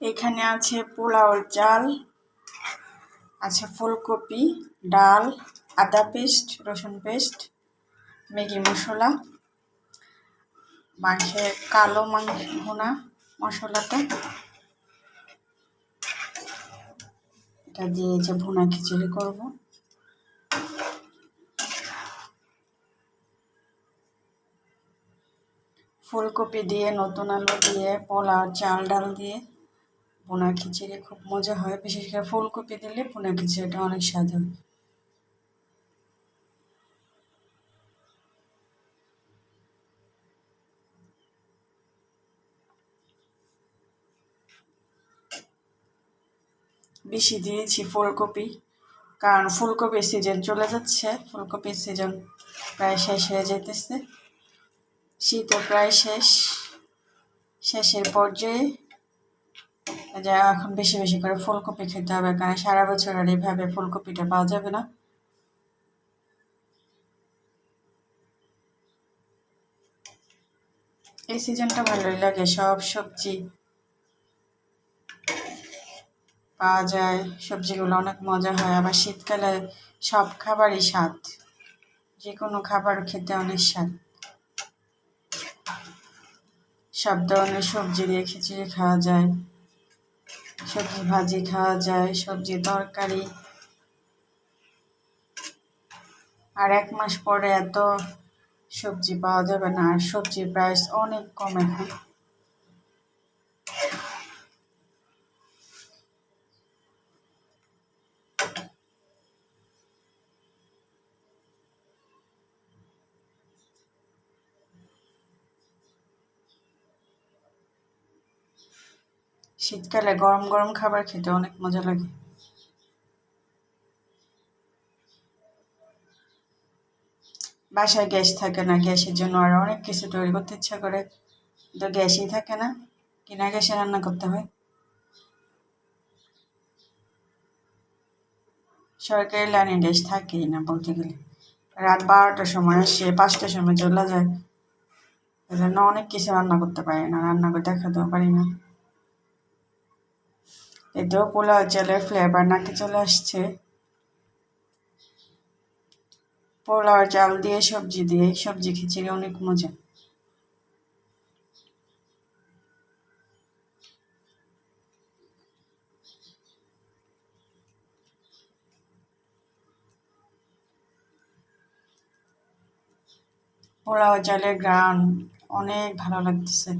এখানে আছে পোলাওর চাল, আছে ফুলকপি, ডাল, আদা পেস্ট, রসুন পেস্ট, ম্যাগি মশলা মাংসের কালো মাংস ভুনা মশলাটা। এটা দিয়ে যে ভুনা খিচুড়ি করব। ফুলকপি দিয়ে, নতুন আলু দিয়ে, পোলাও, চাল, ডাল দিয়ে। ভুনা খিচুড়ি খুব মজা হয়। বিশেষ করে ফুলকপি দিলে পোনা খিচুড়িটা অনেক স্বাদ হয়। বেশি দিয়েছি ফুলকপি, কারণ ফুলকপির সিজন চলে যাচ্ছে। ফুলকপির সিজন প্রায় শেষ হয়ে যেতেছে শীতও প্রায় শেষ। শেষের পর্যায়ে যা এখন বেশি বেশি করে ফুলকপি খেতে হবে, কারণ সারা বছর আর এইভাবে ফুলকপিটা পাওয়া যাবে না। এই সিজনটা ভালোই লাগে, সব সবজি পাওয়া যায়, সবজিগুলো অনেক মজা হয়, আবার শীতকালে সব খাবারই স্বাদ যে কোনো খাবার খেতে অনেক স্বাদ। সব ধরনের সবজি দিয়ে খিচুড়ি খাওয়া যায়। সবজি ভাজি খাওয়া যায়, সবজি তরকারি। আর এক মাস পরে এত সবজি পাওয়া যাবে না, আর সবজির প্রাইস অনেক কম এখন শীতকালে গরম গরম খাবার খেতে অনেক মজা লাগে। বাসায় গ্যাস থাকে না, গ্যাসের জন্য আরও অনেক কিছু তৈরি করতে ইচ্ছা করে। তো গ্যাসই থাকে না, কিনা গ্যাসে রান্না করতে হয়। সরকারি লাইনে গ্যাস থাকেই না বলতে গেলে। রাত বারোটার সময় আসে, পাঁচটার সময় চলে যায়। জন্য অনেক কিছু রান্না করতে পারি না, রান্না করে দেখাতেও পারি না। এতেও পোলাও চালের ফ্লেভার নাকি চলে আসছে। পোলাও, চাল দিয়ে, সবজি দিয়ে, সবজি খিচুড়ি অনেক মজা। পোলাও, চালের গ্রান অনেক ভালো লাগতেছে।